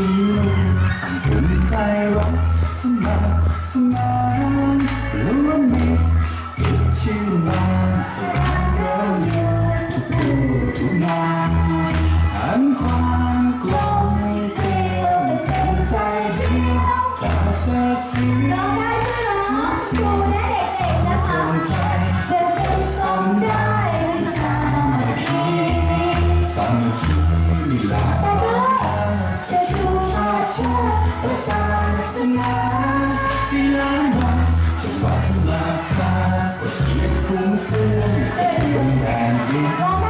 ชุมนุมต่างภูมิใจรักสมัครสมานล้วนมีจุดชื่นบานสว่างเราอยู่ทุกทุกนามอันความกลมเกลียวเป็นใจดีกล่าวเสียสียร้องได้ด้วยนะครูและเด็กๆนะคะงใจเดินไปซ้อมได้ไม่ช้าสามัคคีลีลา ชาติชาติประสานสนาสีลาวันจังหวะทุลาคาก็เกียรติฟุ้งเฟือยก็เพียงแรงดี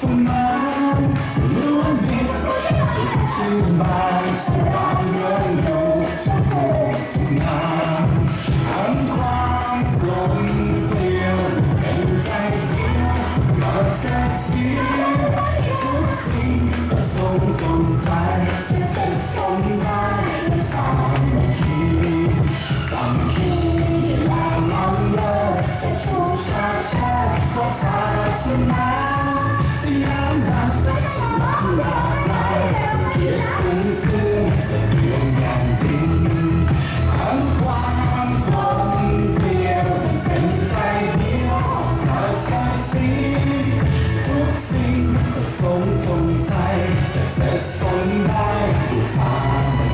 สมานล้วนมีจิตชื่นบานสว่างเรืองอยู่ทุกผู้ทุกนามทั้งความกลมเกลียวเป็นใจเดียวกอดแสกสีทุกสิ่งก็ทรงจงใจจะเสร็จสมได้ด้วยสามัคคีสามัคคีและมันเลิศจะชูชาติชาติของศาสนา สูงขึ้นแต่เพียงอย่างดินทั้งความกลมเกลียวเป็นใจเดียวปราศจากสีทุกสิ่งก็ทรงจงใจจะเสร็จสนได้ด้วยสาม